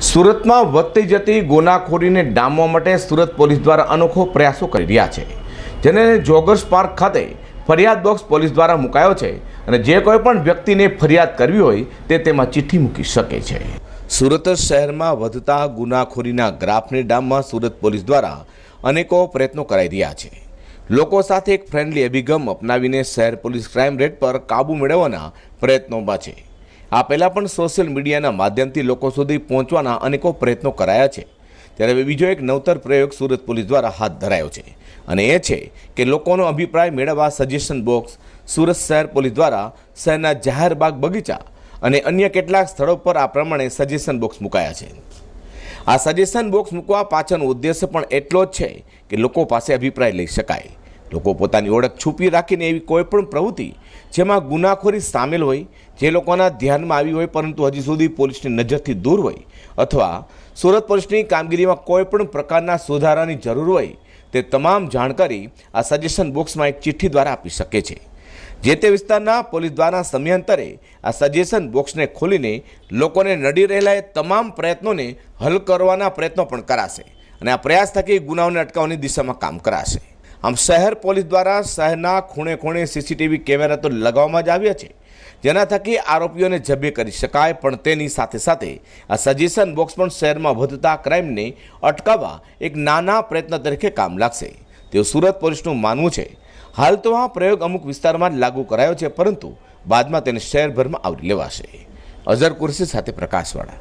સુરતમાં વધતી જતી ગુનાખોરીને ડામવા માટે સુરત પોલીસ દ્વારા અનોખો પ્રયાસો કરી રહ્યા છે. જેને જોગર્સ પાર્ક ખાતે ફરિયાદ બોક્સ પોલીસ દ્વારા મુકાયો છે અને જે કોઈ પણ વ્યક્તિને ફરિયાદ કરવી હોય તે તેમાં ચિઠ્ઠી મૂકી શકે છે. સુરત શહેરમાં વધતા ગુનાખોરીના ગ્રાફની ડામમાં સુરત પોલીસ દ્વારા અનેકો પ્રયત્નો કરાઈ રહ્યા છે. લોકો સાથે એક ફ્રેન્ડલી અભિગમ અપનાવીને શહેર પોલીસ ક્રાઇમ રેટ પર કાબૂ મેળવવાના પ્રયત્નોમાં છે. આ પહેલાં પણ સોશિયલ મીડિયાના માધ્યમથી લોકો સુધી પહોંચવાના અનેકો પ્રયત્નો કરાયા છે. ત્યારે હવે બીજો એક નવતર પ્રયોગ સુરત પોલીસ દ્વારા હાથ ધરાયો છે. અને એ છે કે લોકોનો અભિપ્રાય મેળવવા સજેશન બોક્સ સુરત શહેર પોલીસ દ્વારા શહેરના જાહેર બાગ બગીચા અને અન્ય કેટલાક સ્થળો પર આ પ્રમાણે સજેશન બોક્સ મુકાયા છે. આ સજેશન બોક્સ મૂકવા પાછળનો ઉદ્દેશ્ય પણ એટલો જ છે કે લોકો પાસે અભિપ્રાય લઈ શકાય. લોકો પોતાની ઓળખ છુપી રાખીને એવી કોઈ પણ પ્રવૃત્તિ જેમાં ગુનાખોરી સામેલ હોય, જે લોકોના ધ્યાનમાં આવી હોય પરંતુ હજી સુધી પોલીસની નજરથી દૂર હોય અથવા સુરત પોલીસની કામગીરીમાં કોઈ પણ પ્રકારના સુધારાની જરૂર હોય, તે તમામ જાણકારી આ સજેશન બોક્સમાં એક ચિઠ્ઠી દ્વારા આપી શકે છે. જે તે વિસ્તારના પોલીસ દ્વારા સમયાંતરે આ સજેશન બોક્સને ખોલીને લોકોને નડી રહેલા એ તમામ પ્રયત્નોને હલ કરવાના પ્રયત્નો પણ કરાશે અને આ પ્રયાસ થકી ગુનાઓને અટકાવવાની દિશામાં કામ કરાશે. આમ શહેર પોલીસ દ્વારા શહેરના ખૂણે ખૂણે સીસીટીવી કેમેરા તો લગાવવામાં જ આવ્યા છે. જેના થકી આરોપીઓને જબ્બે કરી શકાય, પણ તેની સાથે સાથે આ સજેશન બોક્સ પણ શહેરમાં વધતા ક્રાઇમને અટકાવવા એક નાના પ્રયત્ન તરીકે કામ લાગશે. તેવું સુરત પોલીસનું માનવું છે. હાલ તો આ પ્રયોગ અમુક વિસ્તારમાં લાગુ કરાયો છે, પરંતુ બાદમાં તેને શહેરભરમાં આવરી લેવાશે. અઝર કુરશી સાથે પ્રકાશવાળા.